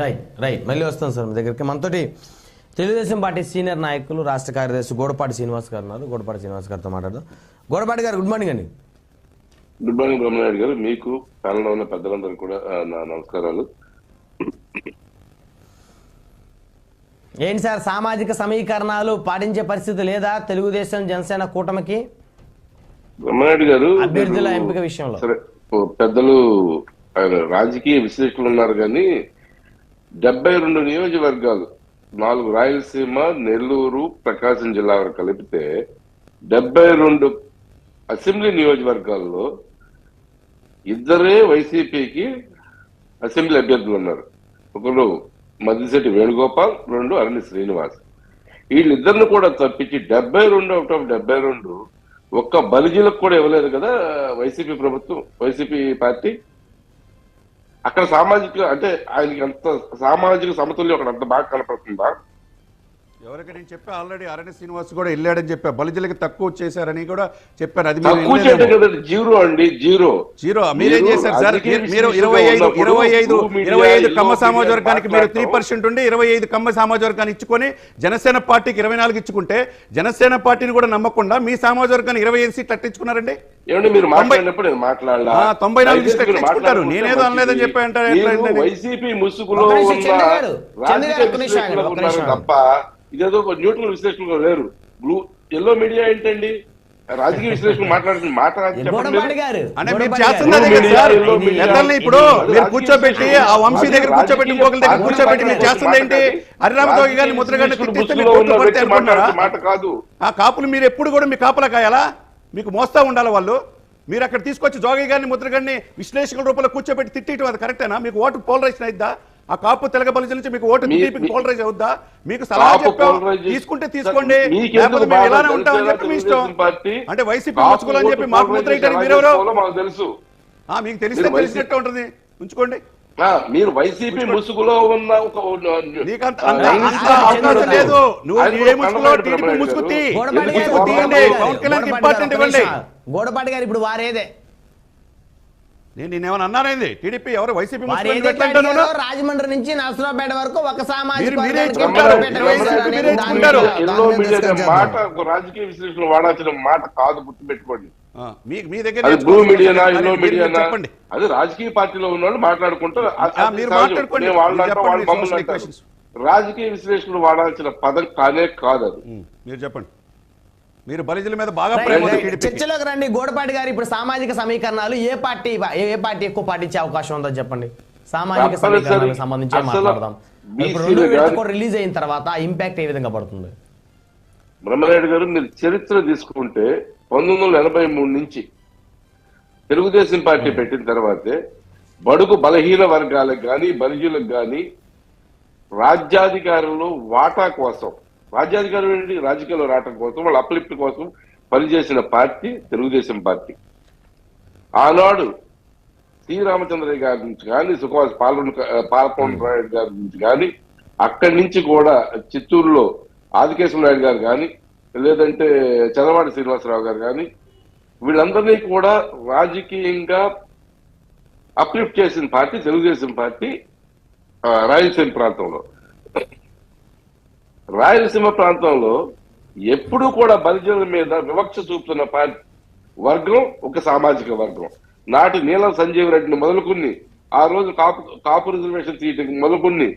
Right right మళ్ళీ వస్తాం sir మీ దగ్గరికి. మనతోటి తెలుగుదేశం పార్టీ సీనియర్ నాయకులు రాష్ట్ర కార్యదర్శి గోడపాటి శ్రీనివాస్ గారు ఉన్నారు. గోడపాటి శ్రీనివాస్ గారితో మాట్లాడదాం. గోడపాటి గారు గుడ్ మార్నింగ్ అండి. Good morning Brahmanaidu garu. మీకు ప్యానల్ ఉన్న పెద్దలందరూ కూడా నా నమస్కారాలు. ఏంటి సార్ సామాజిక సమీకరణాలు పాటించే పరిస్థితి లేదా తెలుగుదేశం జనసేన కూటమికి? బ్రహ్మనాయుడు గారు అభ్యర్థుల ఎంపిక విషయంలో. సరే పెద్దలు ఆయన రాజకీయ విశ్లేషకులు ఉన్నారు కానీ డెబ్బై రెండు నియోజకవర్గాలు నాలుగు రాయలసీమ నెల్లూరు ప్రకాశం జిల్లా వరకు కలిపితే డెబ్బై రెండు అసెంబ్లీ నియోజకవర్గాల్లో ఇద్దరే వైసీపీకి అసెంబ్లీ అభ్యర్థులు ఉన్నారు. ఒకరు మద్దిశెట్టి వేణుగోపాల్ రెండు అరణి శ్రీనివాస్. వీళ్ళిద్దరిని కూడా తప్పించి డెబ్బై రెండు అవుట్ ఆఫ్ డెబ్బై రెండు ఒక్క బలిజీలకు కూడా ఇవ్వలేదు కదా వైసీపీ ప్రభుత్వం వైసీపీ పార్టీ? అక్కడ సామాజిక అంటే ఆయనకి అంత సామాజిక సమతుల్యం అక్కడ అంత బాగా కనపడుతుందా? ఎవరికి నేను చెప్పా ఆల్రెడీ అరణ్య శ్రీనివాస్ కూడా వెళ్ళాడని చెప్పా బలిజలకి తక్కువ చేశారని కూడా చెప్పాను అది జీరో అండి జీరో జీరో మీరేం చేశారు సార్ మీరు- ఇరవై ఐదు ఇరవై ఐదు ఇరవై ఐదు కమ్మ సామాజిక వర్గానికి మీరు త్రీ. పర్సెంట్ ఉండి ఇరవై ఐదు కమ్మ సామాజిక వర్గాన్ని ఇచ్చుకొని జనసేన పార్టీకి ఇరవై నాలుగు ఇచ్చుకుంటే జనసేన పార్టీని కూడా నమ్మకుండా మీ సామాజిక వర్గాన్ని ఇరవై ఐదు సీట్లు అట్టించుకున్నారండి ఏమండి మీరు తొంభై- మాట్లాడినప్పుడు నేను మాట్లాడలా ఆ, తొంభై నాలుగు. మాట్లాడుకుంటే నేనేదో అనలేదని. చెప్పి అంటారు. వైసీపీ ముసుగులో తప్ప ఇదేదో ఒక న్యూట్రల్ విశ్లేషకులు లేరు. బ్లూ ఎల్లో మీడియా ఏంటండి? రాజకీయ విశ్లేషకులు మాట్లాడుతున్న మాట ఇప్పుడు మీరు కూర్చోబెట్టి ఆ వంశీ దగ్గర కూర్చోబెట్టి ఇంకొకరి దగ్గర కూర్చోబెట్టి మీరు చేస్తుంది ఏంటి? హరిరామతోగి గారిని అనుకుంటున్నారా మాట కాదు. ఆ కాపులు మీరు ఎప్పుడు కూడా మీ కాపలా కాయాలా? మీకు మోస్తా ఉండాలి వాళ్ళు. మీరు అక్కడ తీసుకొచ్చి జోగి గారిని ముద్రగడ్ని విశ్లేషకుల రూపంలో కూర్చోబెట్టి తిట్టేయటం అది కరెక్టేనా? మీకు ఓటు పోలరైజేషన్ అయిద్దా? ఆ కాపు తెలగ బలిజల నుంచి మీకు ఓటు టీడీపీకి పోలరైజ్ అవుద్దా? మీకు సలహా చెప్పాం తీసుకుంటే తీసుకోండి. లేకపోతే మేము? ఇలానే ఉంటామని చెప్పి మీ ఇష్టం. అంటే వైసీపీ కాపు ముచ్చుకోవాలని చెప్పి మాకు ముద్ర ఎలా మీరెవరు తెలుసు. ఆ, మీకు తెలిస్తే తెలిసినట్టు ఉంటుంది. ఉంచుకోండి. ఆ, మీరు వైసీపీ ముసుగులో ఉన్న ఒక అవకాశం. లేదు. నువ్వు ఏ ముసుగులో టీడీపీ ముసుగు తీయండి. పవన్ ఇంపార్టెంట్ ఇవ్వండి. గోడపాటి గారు ఇప్పుడు వారేదే. నేను నేనేమన్నా అన్నానేంది టీడీపీ ఎవరు? వైసీపీ రాజమండ్రి నుంచి నరసరావుపేట వరకు ఒక సామాజిక మాట రాజకీయ విశ్లేషణ వాడాల్సిన మాట కాదు గుర్తుపెట్టుకోండి. మీ మీ దగ్గర చెప్పండి. అది రాజకీయ పార్టీలో ఉన్న వాళ్ళు మాట్లాడుకుంటారు. రాజకీయ విశ్లేషకులు వాడాల్సిన పదం కానే కాదు అది. మీరు చెప్పండి. మీరు బలిజల మీద బాగా చర్చలోకి రండి. గోడపాటి గారు ఇప్పుడు సామాజిక సమీకరణాలు ఏ పార్టీ ఏ ఏ పార్టీ ఎక్కువ పాటించే అవకాశం ఉందో చెప్పండి. సామాజిక. సమీకరణాలకు సంబంధించి మాట్లాడదాం. ఇప్పుడు రెండు విడత రిలీజ్ అయిన తర్వాత ఇంపాక్ట్ ఏ విధంగా పడుతుంది? బ్రహ్మనాయుడు గారు మీరు చరిత్ర తీసుకుంటే పంతొమ్మిది వందల ఎనభై మూడు నుంచి తెలుగుదేశం పార్టీ పెట్టిన తర్వాతే బడుగు బలహీన వర్గాలకు కానీ బలిజీలకు కానీ రాజ్యాధికారంలో వాటా కోసం రాజ్యాధికారం ఏంటి? రాజకీయాల్లో రావటం కోసం వాళ్ళ అప్లిఫ్ట్ కోసం పనిచేసిన పార్టీ తెలుగుదేశం పార్టీ. ఆనాడు శ్రీరామచంద్రయ్య గారి నుంచి కానీ సుఖవాస పాల్గొన పాలకొండ రాయుడు గారి నుంచి కానీ అక్కడి నుంచి కూడా చిత్తూరులో ఆదికేశ్వర నాయుడు గారు కానీ లేదంటే చంద్రబాబు శ్రీనివాసరావు గారు కానీ వీళ్ళందరినీ కూడా రాజకీయంగా అప్లిఫ్ట్ చేసిన పార్టీ తెలుగుదేశం పార్టీ రాయలసీమ ప్రాంతంలో. రాయలసీమ ప్రాంతంలో ఎప్పుడూ కూడా బలిజనుల మీద వివక్ష చూపుతున్న పార్టీ వర్గం ఒక సామాజిక వర్గం. నాటి నీలం సంజీవ్ రెడ్డిని మొదలుకుని ఆ రోజు కాపు కాపు రిజర్వేషన్ తీయటం మొదలుకుని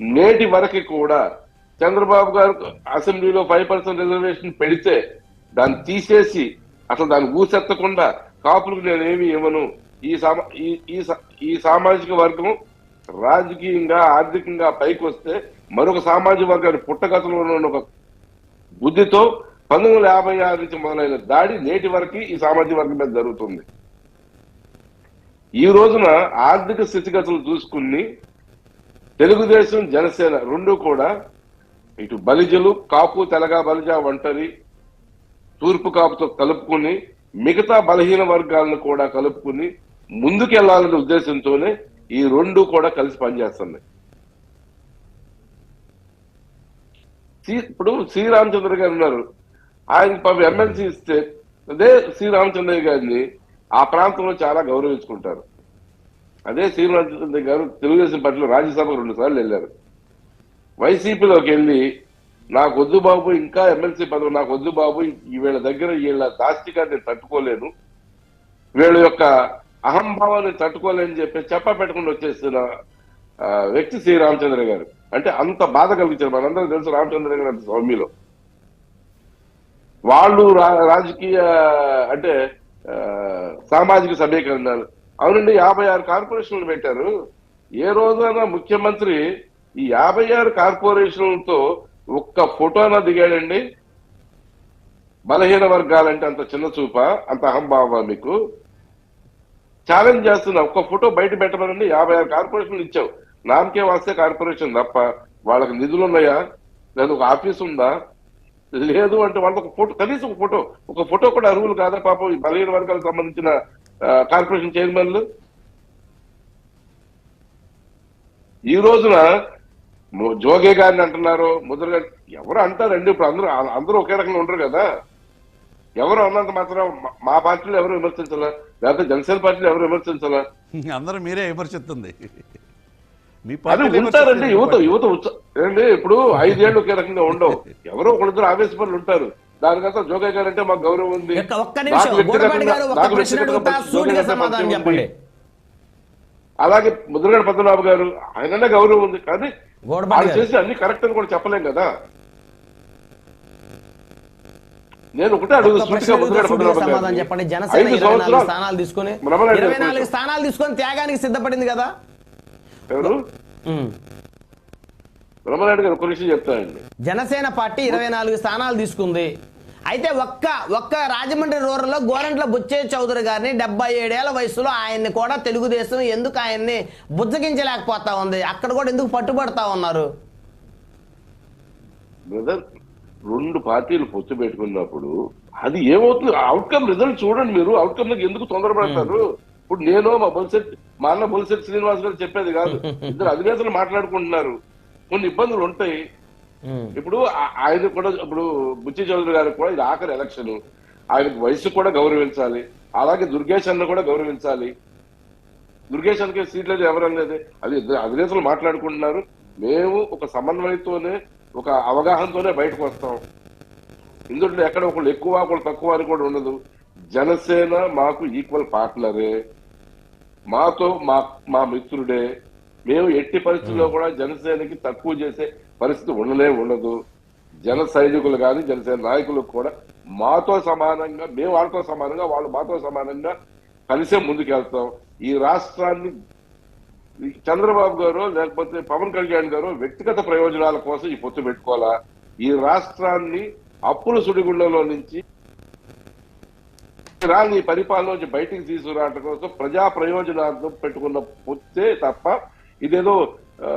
నేటి వరకు కూడా చంద్రబాబు గారు అసెంబ్లీలో ఫైవ్ పర్సెంట్ రిజర్వేషన్ పెడితే దాన్ని తీసేసి అసలు దాన్ని ఊసెత్తకుండా కాపులకు నేనేమి ఇవ్వను. ఈ సామా ఈ- ఈ సా- ఈ సామాజిక వర్గం రాజకీయంగా ఆర్థికంగా పైకి వస్తే మరొక సామాజిక వర్గాన్ని పుట్టగతలో ఉన్న ఒక బుద్ధితో పంతొమ్మిది వందల యాభై ఆరు నుంచి మొదలైన దాడి నేటి వరకు ఈ సామాజిక వర్గం మీద జరుగుతుంది. ఈ రోజున ఆర్థిక స్థితిగతులు చూసుకుని తెలుగుదేశం జనసేన రెండు కూడా ఇటు బలిజలు కాపు తెలగ బలిజ ఒంటరి తూర్పు కాపుతో కలుపుకుని మిగతా బలహీన వర్గాలను కూడా కలుపుకుని ముందుకెళ్ళాలనే ఉద్దేశంతోనే ఈ రెండు కూడా కలిసి పనిచేస్తున్నాయి. ఇప్పుడు శ్రీరామచంద్ర గారు ఉన్నారు. ఆయన పాపం ఎమ్మెల్సీ ఇస్తే అదే శ్రీరామచంద్రయ్య గారిని ఆ ప్రాంతంలో చాలా గౌరవించుకుంటారు. అదే శ్రీరామచంద్ర గారు తెలుగుదేశం పార్టీలో రాజ్యసభకు రెండు సార్లు వెళ్ళారు. వైసీపీలోకి వెళ్ళి నాకు వద్దు బాబు ఇంకా ఎమ్మెల్సీ పదవి నాకు వద్దు బాబు వీళ్ళ దగ్గర వీళ్ళ దాస్తిగా నేను తట్టుకోలేను. వీళ్ళ యొక్క అహంభావాన్ని తట్టుకోలేని చెప్పి చెప్ప పెట్టకుండా వచ్చేసిన వ్యక్తి శ్రీ రామచంద్ర గారు. అంటే అంత బాధ కలిగించారు. మనందరం తెలుసు రామచంద్ర గారు అంత వాళ్ళు రా- రాజకీయ అంటే సామాజిక సమీకరణాలు. అవునండి యాభై ఆరు కార్పొరేషన్లు పెట్టారు. ఏ రోజైనా ముఖ్యమంత్రి ఈ యాభై ఆరు కార్పొరేషన్లతో ఒక్క ఫోటోనా దిగాడండి? బలహీన వర్గాలంటే అంత చిన్న చూప? అంత అహంభావ మీకు? ఛాలెంజ్ చేస్తున్నా. ఒక్క ఫోటో బయట పెట్టమనండి. యాభై ఆరు కార్పొరేషన్లు ఇచ్చావు. నామకే వాస్తే కార్పొరేషన్ తప్ప వాళ్ళకి నిధులు ఉన్నాయా? లేదా ఒక ఆఫీస్ ఉందా? లేదు అంటే వాళ్ళకి ఒక ఫోటో కనీసం ఒక ఫోటో. ఒక ఫోటో కూడా అర్హులు కాదా పాపం ఈ బలహీన వర్గాలకు సంబంధించిన కార్పొరేషన్ చైర్మన్లు? ఈ రోజున జోగే గారిని అంటున్నారు. ముద్ర ఎవరు అంటారండి? ఇప్పుడు అందరూ అందరూ ఒకే రకంగా ఉండరు కదా. ఎవరు అన్నంత మాత్రం మా- పార్టీలో ఎవరు విమర్శించాలా? లేకపోతే జనసేన పార్టీలో ఎవరు విమర్శించాలా? అందరూ మీరే విమర్శిస్తుంది. ఉంటారండి యువత. యువత ఏండి ఇప్పుడు ఐదేళ్ళు ఒకే రకంగా ఉండవు. ఎవరో ఒకళ్ళిద్దరు ఆవేశపరులు ఉంటారు. దానికంతా జోగే గారు అంటే మాకు గౌరవం ఉంది. అలాగే ముద్రగడ పద్మనాభ గారు ఆయననే గౌరవం ఉంది. కానీ చేసి అన్ని కరెక్ట్ అని కూడా చెప్పలేం కదా. నేను ఒకటే అడుగు సమాధానం. చెప్పండి. జనసేన ఇరవై నాలుగు స్థానాలు తీసుకొని బ్రహ్మనాయుడు గారు ఇరవై నాలుగు చెప్పండి. స్థానాలు తీసుకొని త్యాగానికి సిద్ధపడింది కదా? ఎవరు. బ్రహ్మనాయుడు గారు ఒక విషయం చెప్తానండి. జనసేన పార్టీ ఇరవై నాలుగు స్థానాలు తీసుకుంది. అయితే ఒక్క ఒక్క రాజమండ్రి రూరల్లో గోరంట్ల బుచ్చే చౌదరి గారిని డెబ్బై ఏడేళ్ళ వయసులో ఆయన్ని కూడా తెలుగుదేశం ఎందుకు ఆయన్ని బుజ్జగించలేకపోతా ఉంది? అక్కడ కూడా ఎందుకు పట్టుబడతా ఉన్నారు? బ్రదర్ రెండు పార్టీలు పొత్తు పెట్టుకున్నప్పుడు అది ఏమవుతుంది? అవుట్కమ్ రిజల్ట్ చూడండి మీరు. అవుట్కమ్లకు ఎందుకు తొందరపడతారు? ఇప్పుడు నేను మా బొలిసెట్ మా అన్న బొలిసెట్ శ్రీనివాస్ గారు చెప్పేది కాదు. ఇద్దరు అధినేతలు మాట్లాడుకుంటున్నారు. కొన్ని ఇబ్బందులు ఉంటాయి. ఇప్పుడు ఆయన కూడా ఇప్పుడు బుచ్చి చౌదరి గారికి కూడా ఇది ఆఖరి ఎలక్షన్. ఆయనకు వయసు కూడా గౌరవించాలి. అలాగే దుర్గేష్ అన్న కూడా గౌరవించాలి. దుర్గేష్ అన్నకి సీట్ లేదు ఎవరని లేదు. అది ఇద్దరు అధినేతలు మాట్లాడుకుంటున్నారు. మేము ఒక సమన్వయంతోనే ఒక అవగాహనతోనే బయటకు వస్తాం. ఇందులో ఎక్కడ ఒకళ్ళు ఎక్కువ ఒకళ్ళు తక్కువ అని కూడా ఉండదు. జనసేన మాకు ఈక్వల్ పార్ట్నరే మాతో మా మా మిత్రుడే. మేము ఎట్టి పరిస్థితుల్లో కూడా జనసేనకి తక్కువ చేసే పరిస్థితి ఉండలే ఉండదు. జన సైనికులు కానీ జనసేన నాయకులు కూడా మాతో సమానంగా మేము వాళ్ళతో సమానంగా వాళ్ళు మాతో సమానంగా కలిసే ముందుకెళ్తాం. ఈ రాష్ట్రాన్ని చంద్రబాబు గారు లేకపోతే పవన్ కళ్యాణ్ గారు వ్యక్తిగత ప్రయోజనాల కోసం ఈ పొత్తు పెట్టుకోవాలా? ఈ రాష్ట్రాన్ని అప్పుల సుడిగుండంలో నుంచి రాని పరిపాలన నుంచి బయటికి తీసుకురావడం కోసం ప్రజా ప్రయోజనార్థం పెట్టుకున్న పొత్తే తప్ప ఇదేదో ఆ,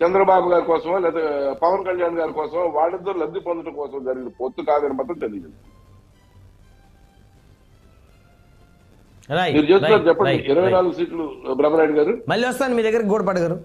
చంద్రబాబు గారి కోసమో లేదా పవన్ కళ్యాణ్ గారి కోసమో వాళ్ళిద్దరు లబ్ధి పొందడం కోసం జరిగిన పొత్తు కాదని మాత్రం తెలియజేస్తుంది మీరు చేస్తున్నారు రైట్, చెప్పండి రైట్, ఇరవై రైట్. నాలుగు సీట్లు బ్రహ్మనాయుడు గారు మళ్ళీ వస్తాను మీ దగ్గరికి గోడపాటి గారు.